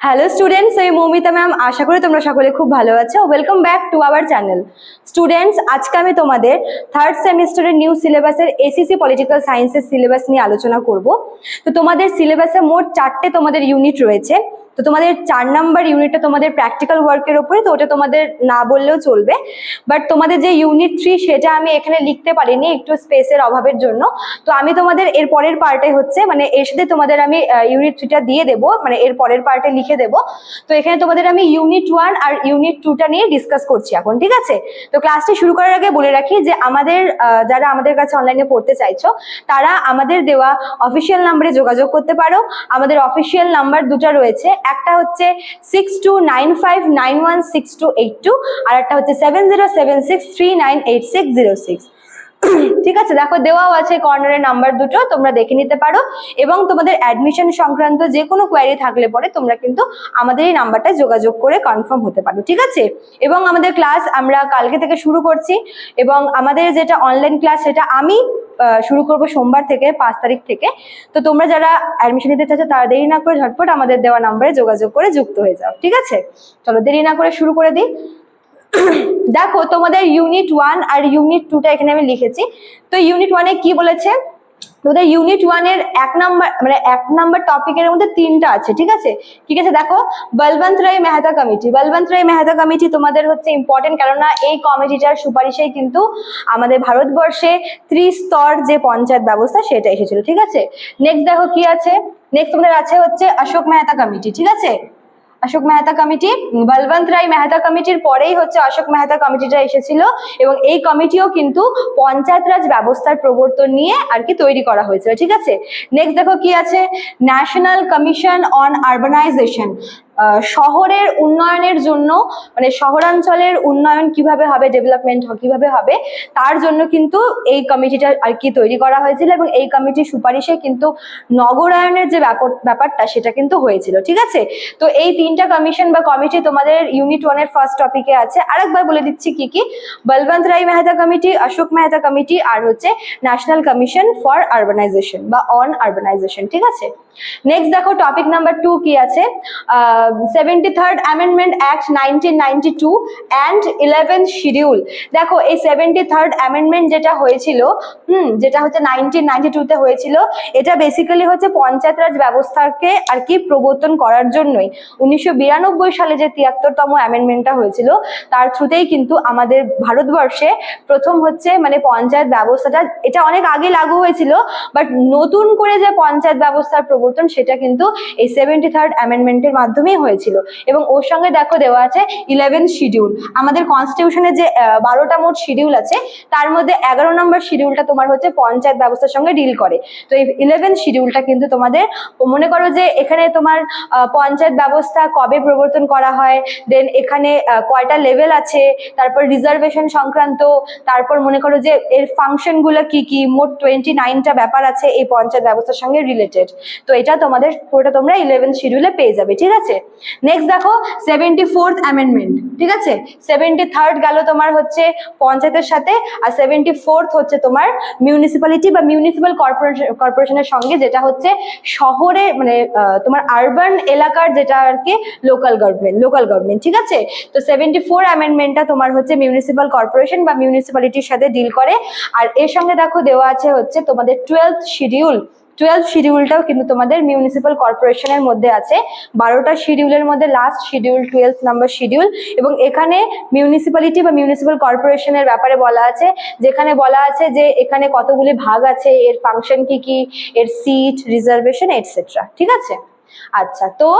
Hello students আমি Moumita ma'am আশা করি তোমরা সকলে খুব ভালো আছো। Welcome back to our channel students আজকে আমি তোমাদের থার্ড সেমিস্টারের নিউ সিলেবাসের এসিসি পলিটিক্যাল সায়েন্সের সিলেবাস নিয়ে আলোচনা করব। তো তোমাদের সিলেবাসে মোট চারটে তোমাদের ইউনিট রয়েছে। তো তোমাদের চার নাম্বার ইউনিটটা তোমাদের প্র্যাকটিক্যাল ওয়ার্কের ওপরে, তো ওটা তোমাদের না বললেও চলবে। বাট তোমাদের যে ইউনিট থ্রি সেটা আমি এখানে লিখতে পারিনি, একটু স্পেসের অভাবের জন্য। তো আমি তোমাদের এর পরের পার্টে হচ্ছে মানে এর সাথে তোমাদের আমি ইউনিট থ্রিটা দিয়ে দেবো মানে এর পরের পার্টে লিখে দেবো। তো এখানে তোমাদের আমি ইউনিট ওয়ান আর ইউনিট টুটা নিয়ে ডিসকাস করছি এখন, ঠিক আছে? তো ক্লাসটি শুরু করার আগে বলে রাখি যে আমাদের যারা আমাদের কাছে অনলাইনে পড়তে চাইছো, তারা আমাদের দেওয়া অফিসিয়াল নাম্বারে যোগাযোগ করতে পারো। আমাদের অফিসিয়াল নাম্বার দুটো রয়েছে একটা হচ্ছে six two nine five nine one six two eight two আর একটা হচ্ছে seven zero seven six three nine eight six zero six ঠিক আছে, দেখো দেওয়াও আছে কর্নারের নাম্বার দুটো, তোমরা দেখে নিতে পারো। এবং তোমাদের অ্যাডমিশন সংক্রান্ত যে কোনো কোয়ারি থাকলে পরে তোমরা কিন্তু আমাদের এই নাম্বারটায় যোগাযোগ করে কনফার্ম হতে পারো, ঠিক আছে? এবং আমাদের ক্লাস আমরা কালকে থেকে শুরু করছি। এবং আমাদের যেটা অনলাইন ক্লাস সেটা আমি শুরু করব সোমবার থেকে, পাঁচ তারিখ থেকে। তো তোমরা যারা অ্যাডমিশন নিতে চাচ্ছ তারা দেরি না করে ঝটপট আমাদের দেওয়া নাম্বারে যোগাযোগ করে যুক্ত হয়ে যাও, ঠিক আছে? চলো, দেরি না করে শুরু করে দিই। দেখো, তোমাদের ইউনিট ওয়ান আর ইউনিট টুটা এখানে আমি লিখেছি। তো ইউনিট ওয়ানে কি বলেছে? তোদের ইউনিট ওয়ানের এক নাম্বার মানে এক নাম্বার টপিকের মধ্যে তিনটা আছে, ঠিক আছে? ঠিক আছে, দেখো বলবন্ত রায় মেহতা কমিটি বলবন্ত রায় মেহতা কমিটি তোমাদের হচ্ছে ইম্পর্টেন্ট কেননা এই কমিটিটার সুপারিশেই কিন্তু আমাদের ভারতবর্ষে ত্রিস্তর যে পঞ্চায়েত ব্যবস্থা, সেটা এসেছিল, ঠিক আছে? নেক্সট দেখো কি আছে? নেক্সট তোমাদের আছে হচ্ছে অশোক মেহতা কমিটি ঠিক আছে? অশোক মেহতা কমিটি বলবন্ত রায় মেহতা কমিটির পরেই হচ্ছে অশোক মেহতা কমিটিটা এসেছিল এবং এই কমিটিও কিন্তু পঞ্চায়েত রাজ ব্যবস্থার প্রবর্তন নিয়ে আর কি তৈরি করা হয়েছিল, ঠিক আছে? নেক্সট দেখো কি আছে? ন্যাশনাল কমিশন অন আরবানাইজেশন শহরের উন্নয়নের জন্য মানে শহরাঞ্চলের উন্নয়ন কীভাবে হবে ডেভেলপমেন্ট কীভাবে হবে, তার জন্য কিন্তু এই কমিটিটা আর কি তৈরি করা হয়েছিল এবং এই কমিটির সুপারিশে কিন্তু নগরায়নের যে ব্যাপার ব্যাপারটা, সেটা কিন্তু হয়েছিল, ঠিক আছে? তো এই তিনটা কমিশন বা কমিটি তোমাদের ইউনিট ওয়ানের ফার্স্ট টপিকে আছে। আরেকবার বলে দিচ্ছি কি কি? বলবন্ত রায় মেহতা কমিটি অশোক মেহতা কমিটি আর হচ্ছে ন্যাশনাল কমিশন ফর আরবানাইজেশন বা অন আরবানাইজেশন ঠিক আছে? নেক্সট দেখো টপিক নাম্বার টু কি আছে? Seventy third amendment act nineteen ninety two and eleven schedule দেখো, এই সেভেন্টি থার্ড অ্যামেন্ডমেন্ট যেটা হয়েছিল, হুম, যেটা হচ্ছে নাইনটিন নাইনটি টুতে হয়েছিল, এটা বেসিক্যালি হচ্ছে পঞ্চায়েত রাজ ব্যবস্থাকে আর কি প্রবর্তন করার জন্যই। উনিশশো বিরানব্বই সালে যে তিয়াত্তরতম অ্যামেন্ডমেন্টটা হয়েছিল, তার থ্রুতেই কিন্তু আমাদের ভারতবর্ষে প্রথম হচ্ছে মানে পঞ্চায়েত ব্যবস্থাটা, এটা অনেক আগে লাগু হয়েছিল বাট নতুন করে যে পঞ্চায়েত ব্যবস্থার প্রবর্তন, সেটা কিন্তু এই সেভেন্টি থার্ড অ্যামেন্ডমেন্টের মাধ্যমেই হয়েছিল। এবং ওর সঙ্গে দেখো দেওয়া আছে ইলেভেন শিডিউল আমাদের কনস্টিটিউশনে যে বারোটা মোট শিডিউল আছে, তার মধ্যে এগারো নম্বর শিডিউলটা তোমার হচ্ছে পঞ্চায়েত ব্যবস্থার সঙ্গে ডিল করে। তো এই ইলেভেন শিডিউলটা কিন্তু তোমাদের, মনে করো যে এখানে তোমার পঞ্চায়েত ব্যবস্থা কবে প্রবর্তন করা হয় দেন এখানে কয়টা লেভেল আছে, তারপর রিজার্ভেশন সংক্রান্ত, তারপর মনে করো যে এর ফাংশনগুলো কি কি, মোট টোয়েন্টি নাইনটা ব্যাপার আছে এই পঞ্চায়েত ব্যবস্থার সঙ্গে রিলেটেড তো এটা তোমাদের, পুরোটা তোমরা ইলেভেন শিডিউলে পেয়ে যাবে, ঠিক আছে? নেক্সট দেখো সেভেন্টি ফোর্থ অ্যামেন্ডমেন্ট ঠিক আছে? সেভেন্টি থার্ড গেল তোমার হচ্ছে পঞ্চায়েতের সাথে, আর সেভেন্টি ফোর্থ হচ্ছে তোমার মিউনিসিপ্যালিটি বা মিউনিসিপ্যাল কর্পোরেশন কর্পোরেশনের সঙ্গে, যেটা হচ্ছে শহরে মানে তোমার আরবান এলাকার যেটা আর কি লোকাল গভর্নমেন্ট লোকাল গভর্নমেন্ট ঠিক আছে? তো সেভেন্টি ফোর অ্যামেন্ডমেন্টটা তোমার হচ্ছে মিউনিসিপ্যাল কর্পোরেশন বা মিউনিসিপ্যালিটির সাথে ডিল করে, আর এর সঙ্গে দেখো দেওয়া আছে হচ্ছে তোমাদের টুয়েলথ শিডিউল টুয়েলভ শিডিউলটাও কিন্তু তোমাদের মিউনিসিপ্যাল কর্পোরেশনের মধ্যে আছে। বারোটা শিডিউলের মধ্যে last schedule twelve number schedule এবং এখানে মিউনিসিপ্যালিটি বা মিউনিসিপ্যাল কর্পোরেশনের ব্যাপারে বলা আছে, যেখানে বলা আছে যে এখানে কতগুলি ভাগ আছে, এর ফাংশন কি কি, এর সিট রিজার্ভেশন এটসেট্রা ঠিক আছে? আচ্ছা তো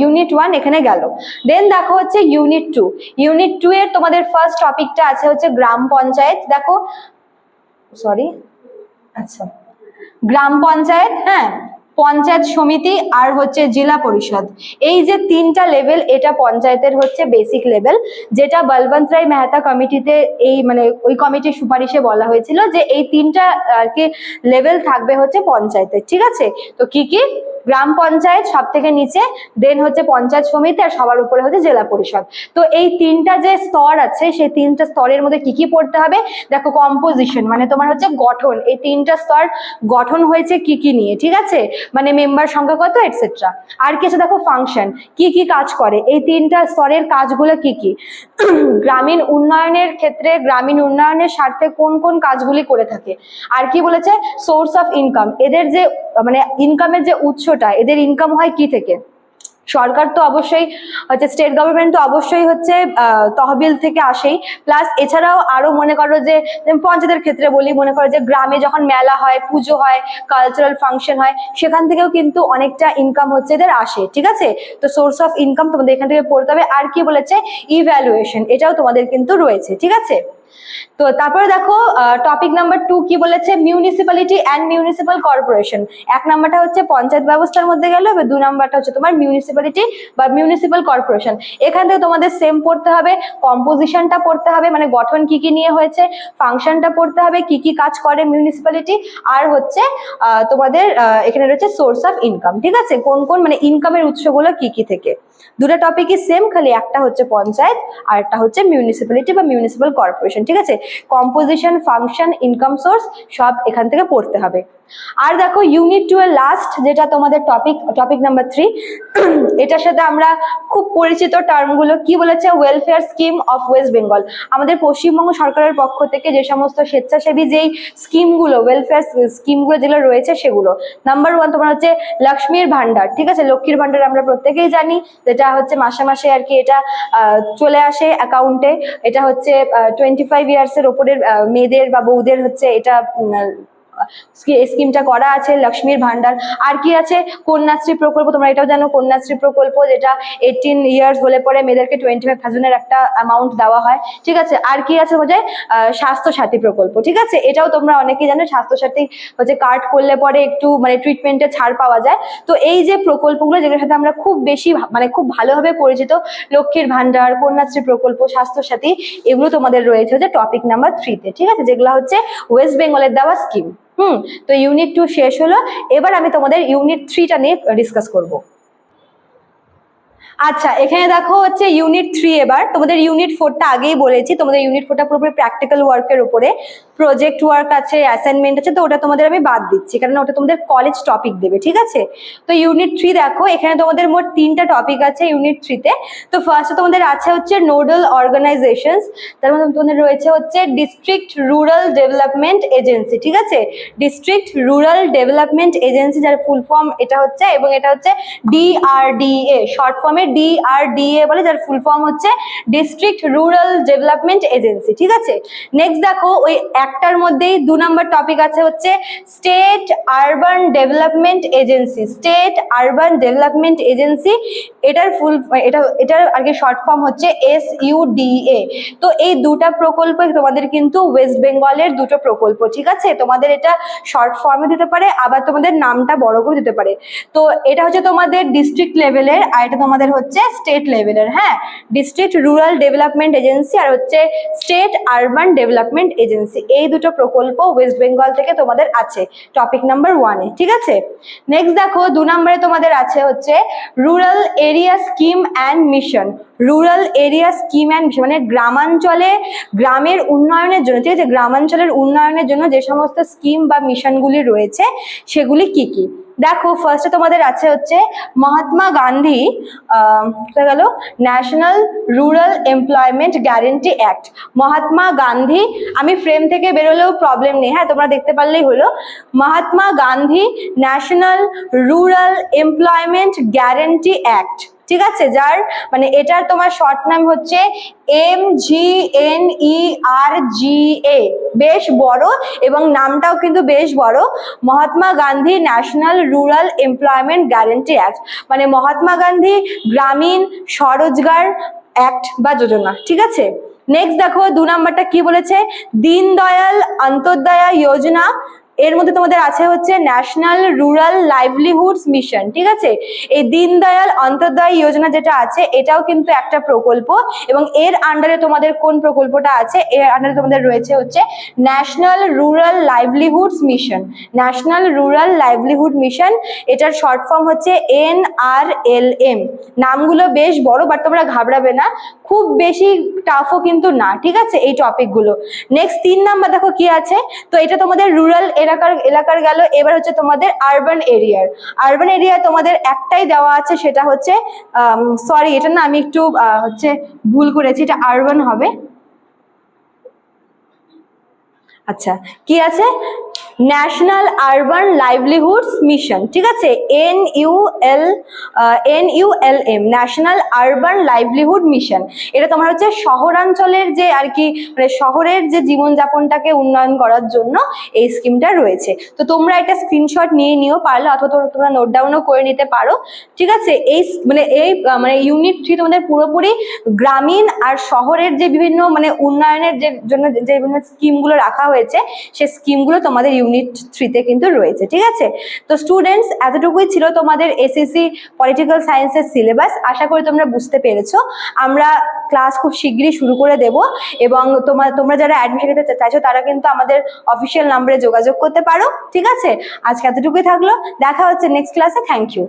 ইউনিট ওয়ান এখানে গেল। দেন দেখো হচ্ছে ইউনিট টু ইউনিট টু এর তোমাদের ফার্স্ট টপিকটা আছে হচ্ছে গ্রাম পঞ্চায়েত। দেখো সরি আচ্ছা। গ্রাম পঞ্চায়েত হ্যাঁ পঞ্চায়েত সমিতি আর হচ্ছে জেলা পরিষদ। এই যে তিনটা লেভেল, এটা পঞ্চায়েতের হচ্ছে বেসিক লেভেল, যেটা বলবন্ত রায় মেহতা কমিটিতে এই মানে ওই কমিটির সুপারিশে বলা হয়েছিল যে এই তিনটা আর কি লেভেল থাকবে হচ্ছে পঞ্চায়েতের, ঠিক আছে? তো কি কি? গ্রাম পঞ্চায়েত, সব থেকে নিচে দেন হচ্ছে পঞ্চায়েত সমিতি আর সবার উপরে হচ্ছে জেলা পরিষদ। তো এই তিনটা যে স্তর আছে, সেই তিনটা স্তরের মধ্যে কি কি পড়তে হবে? দেখো কম্পোজিশন মানে তোমার হচ্ছে গঠন। এই তিনটা স্তর গঠন হয়েছে কি কি নিয়ে, ঠিক আছে? মানে মেম্বার সংখ্যা কত এটসেট্রা আর কিছু দেখো ফাংশন কি কি কাজ করে? এই তিনটা স্তরের কাজগুলো কি কি? গ্রামীণ উন্নয়নের ক্ষেত্রে গ্রামীণ উন্নয়নের স্বার্থে কোন কোন কাজগুলি করে থাকে? আর কি বলেছে? সোর্স অফ ইনকাম এদের যে মানে ইনকামের যে উৎসটা এদের ইনকাম হয় কি থেকে? সরকার তো অবশ্যই, হচ্ছে স্টেট গভর্নমেন্ট তো অবশ্যই হচ্ছে তহবিল থেকে আসেই। প্লাস এছাড়াও আরও মনে করো যে পঞ্চায়েতের ক্ষেত্রে বলি, মনে করো যে, গ্রামে যখন মেলা হয়, পুজো হয় কালচারাল ফাংশন হয়, সেখান থেকেও কিন্তু অনেকটা ইনকাম হচ্ছে এদের আসে, ঠিক আছে? তো সোর্স অফ ইনকাম তোমাদের এখান থেকে পড়তে হবে। আর কি বলেছে? ইভ্যালুয়েশন এটাও তোমাদের কিন্তু রয়েছে, ঠিক আছে? তো তারপরে দেখো টপিক নাম্বার টু কি বলেছে? মিউনিসিপ্যালিটি অ্যান্ড মিউনিসিপ্যাল কর্পোরেশন এক নাম্বারটা হচ্ছে পঞ্চায়েত ব্যবস্থার মধ্যে গেল, এবার দু নাম্বারটা হচ্ছে তোমার মিউনিসিপ্যালিটি বা মিউনিসিপ্যাল কর্পোরেশন এখান থেকে তোমাদের সেম পড়তে হবে কম্পোজিশনটা পড়তে হবে মানে গঠন কি কি নিয়ে হয়েছে ফাংশনটা পড়তে হবে, কি কি কাজ করে মিউনিসিপ্যালিটি আর হচ্ছে তোমাদের এখানে রয়েছে সোর্স অফ ইনকাম ঠিক আছে? কোন কোন মানে ইনকামের উৎসগুলো কি কি থেকে? দুটো টপিকই সেম খালি একটা হচ্ছে পঞ্চায়েত, আর একটা হচ্ছে মিউনিসিপ্যালিটি বা মিউনিসিপ্যাল কর্পোরেশন ঠিক আছে? কম্পোজিশন ফাংশন ইনকাম সোর্স সব এখান থেকে পড়তে হবে। আর দেখো ইউনিট টু এর লাস্ট যেটা তোমাদের টপিক টপিক নাম্বার থ্রি এটার সাথে আমরা খুব পরিচিত টার্মগুলো কি বলেছে? Welfare scheme of West Bengal আমাদের পশ্চিমবঙ্গ সরকারের পক্ষ থেকে যে সমস্ত স্বেচ্ছাসেবী যেই স্কিমগুলো ওয়েলফেয়ার স্কিমগুলো যেগুলো রয়েছে সেগুলো। নাম্বার ওয়ান তোমার হচ্ছে লক্ষ্মীর ভান্ডার ঠিক আছে? লক্ষ্মীর ভান্ডার আমরা প্রত্যেকেই জানি, যেটা হচ্ছে মাসে মাসে আর কি এটা চলে আসে অ্যাকাউন্টে এটা হচ্ছে টোয়েন্টি ফাইভ ইয়ার্সের ওপরের মেয়েদের বা বউদের হচ্ছে এটা স্কিমটা করা আছে লক্ষ্মীর ভান্ডার আর কি আছে? কন্যাশ্রী প্রকল্প তোমরা এটাও জানো কন্যাশ্রী প্রকল্প যেটা এইটিন ইয়ার্স হলে পরে মেয়েদেরকে টোয়েন্টি ফাইভ থাউজেন্ডের একটা অ্যামাউন্ট দেওয়া হয়। ঠিক আছে? আর কি আছে হচ্ছে আহ, স্বাস্থ্য সাথী প্রকল্প। ঠিক আছে? এটাও তোমরা অনেকেই জানো স্বাস্থ্য সাথী হচ্ছে কার্ড করলে পরে একটু মানে ট্রিটমেন্টে ছাড় পাওয়া যায়। তো এই যে প্রকল্পগুলো যেগুলোর সাথে আমরা খুব বেশি মানে খুব ভালোভাবে পরিচিত লক্ষ্মীর ভান্ডার কন্যাশ্রী প্রকল্প স্বাস্থ্য সাথী এগুলো তোমাদের রয়েছে হচ্ছে টপিক নাম্বার থ্রিতে ঠিক আছে? যেগুলো হচ্ছে ওয়েস্ট বেঙ্গলের দেওয়া স্কিম হুম তো ইউনিট টু শেষ হলো। এবার আমি তোমাদের ইউনিট থ্রিটা নিয়ে ডিসকাস করব। আচ্ছা এখানে দেখো হচ্ছে ইউনিট থ্রি এবার। তোমাদের ইউনিট ফোরটা আগেই বলেছি, তোমাদের ইউনিট ফোরটা পুরোপুরি প্র্যাকটিক্যাল ওয়ার্কের উপরে। প্রজেক্ট ওয়ার্ক আছে অ্যাসাইনমেন্ট আছে, তো ওটা তোমাদের আমি বাদ দিচ্ছি কারণ ওটা তোমাদের কলেজ টপিক দেবে, ঠিক আছে? তো ইউনিট থ্রি দেখো, এখানে তোমাদের মোট তিনটা টপিক আছে ইউনিট থ্রিতে তো। ফার্স্টে তোমাদের আছে হচ্ছে নোডাল অর্গানাইজেশনস তার মধ্যে তোমাদের রয়েছে হচ্ছে ডিস্ট্রিক্ট রুরাল ডেভেলপমেন্ট এজেন্সি ঠিক আছে? ডিস্ট্রিক্ট রুরাল ডেভেলপমেন্ট এজেন্সি যার ফুল ফর্ম এটা হচ্ছে, এবং এটা হচ্ছে ডিআরডিএ শর্ট ফর্মে ডিআরডিএ বলে, যার ফুল ফর্ম হচ্ছে ডিস্ট্রিক্ট রুরাল ডেভেলপমেন্ট এজেন্সি ঠিক আছে? নেক্সট দেখো, ওই একটার মধ্যেই দু নম্বর টপিক আছে হচ্ছে state urban development agency state urban development agency এটার ফুল এটা, এটার আর কি শর্ট ফর্ম হচ্ছে এস ইউডিএ তো এই দুটা প্রকল্প তোমাদের কিন্তু ওয়েস্ট বেঙ্গলের দুটো প্রকল্প, ঠিক আছে? তোমাদের এটা শর্ট ফর্মে দিতে পারে, আবার তোমাদের নামটা বড় করে দিতে পারে। তো এটা হচ্ছে তোমাদের ডিস্ট্রিক্ট লেভেলের আর এটা তোমাদের হচ্ছে স্টেট লেভেলের হ্যাঁ? ডিস্ট্রিক্ট রুরাল ডেভেলপমেন্ট এজেন্সি আর হচ্ছে স্টেট আরবান ডেভেলপমেন্ট এজেন্সি এই দুটো প্রকল্প ওয়েস্ট বেঙ্গল থেকে তোমাদের আছে টপিক নাম্বার ওয়ানে ঠিক আছে? নেক্সট দেখো, দু নম্বরে তোমাদের আছে হচ্ছে rural area scheme and mission rural area scheme and mission মানে গ্রামাঞ্চলে, গ্রামের উন্নয়নের জন্য, ঠিক আছে? গ্রামাঞ্চলের উন্নয়নের জন্য যে সমস্ত স্কিম বা মিশনগুলি রয়েছে, সেগুলি কি কি? দেখো ফার্স্টে তোমাদের আছে হচ্ছে মহাত্মা গান্ধী গেল? National rural employment guarantee act Mahatma Gandhi, আমি ফ্রেম থেকে বেরোলেও প্রবলেম নেই। হ্যাঁ তোমরা দেখতে পারলেই হলো। Mahatma Gandhi national rural employment guarantee act ঠিক আছে? যার মানে এটার তোমার শর্ট নাম হচ্ছে এম জি এন ই আর জি এ বেশ বড় এবং নামটাও কিন্তু বেশ বড়। Mahatma Gandhi national rural employment guarantee act মানে মহাত্মা গান্ধী গ্রামীণ স্বরোজগার অ্যাক্ট বা যোজনা, ঠিক আছে? নেক্সট দেখো, দু নাম্বারটা কি বলেছে? দীনদয়াল অন্তর্দয়া যোজনা এর মধ্যে তোমাদের আছে হচ্ছে ন্যাশনাল রুরাল লাইভলিহুডস মিশন ঠিক আছে? এই দীনদয়াল অন্তর্দয় যোজনা যেটা আছে, এটাও কিন্তু একটা প্রকল্প এবং এর আন্ডারে তোমাদের কোন প্রকল্পটা আছে, এর আন্ডারে তোমাদের রয়েছে হচ্ছে national rural livelihoods mission national rural livelihood mission এটার শর্ট ফর্ম হচ্ছে এন আর এল এম নামগুলো বেশ বড় বাট তোমরা ঘাবড়াবে না। খুব বেশি টাফও কিন্তু না, ঠিক আছে? এই টপিকগুলো নেক্সট তিন নাম্বার দেখো কি আছে? তো এটা তোমাদের রুরাল এলাকার এলাকার গেল, এবার হচ্ছে তোমাদের আরবান এরিয়ার আরবান এরিয়া তোমাদের একটাই দেওয়া আছে, সেটা হচ্ছে সরি এটা না আমি একটু হচ্ছে ভুল করেছি, এটা আরবান হবে। আচ্ছা কি আছে? ন্যাশনাল আরবান লাইভলিহুডস মিশন, ঠিক আছে? N U L N U L M national urban livelihood mission. এটা তোমার হচ্ছে শহরাঞ্চলের যে আর কি মানে শহরের যে জীবনযাপনটাকে উন্নয়ন করার জন্য এই স্কিমটা রয়েছে। তো তোমরা এটা স্ক্রিনশট নিয়ে নিও পারলে, অথবা তোমরা- নোট ডাউনও করে নিতে পারো। ঠিক আছে? এই মানে এই মানে ইউনিট থ্রি তোমাদের পুরোপুরি গ্রামীণ আর শহরের যে বিভিন্ন মানে উন্নয়নের যে জন্য যে বিভিন্ন স্কিমগুলো রাখা হয়েছে সেই স্কিমগুলো তোমাদের ইউনিট থ্রিতে কিন্তু রয়েছে, ঠিক আছে? তো স্টুডেন্টস এতটুকুই ছিল তোমাদের এসএসসি পলিটিক্যাল সায়েন্সের সিলেবাস আশা করি তোমরা বুঝতে পেরেছ। আমরা ক্লাস খুব শীঘ্রই শুরু করে দেব এবং তোমার তোমরা যারা অ্যাডমিশন নিতে চাইছো তারা কিন্তু আমাদের অফিসিয়াল নাম্বারে যোগাযোগ করতে পারো, ঠিক আছে? আজকে এতটুকুই থাকল। দেখা হচ্ছে নেক্সট ক্লাসে থ্যাংক ইউ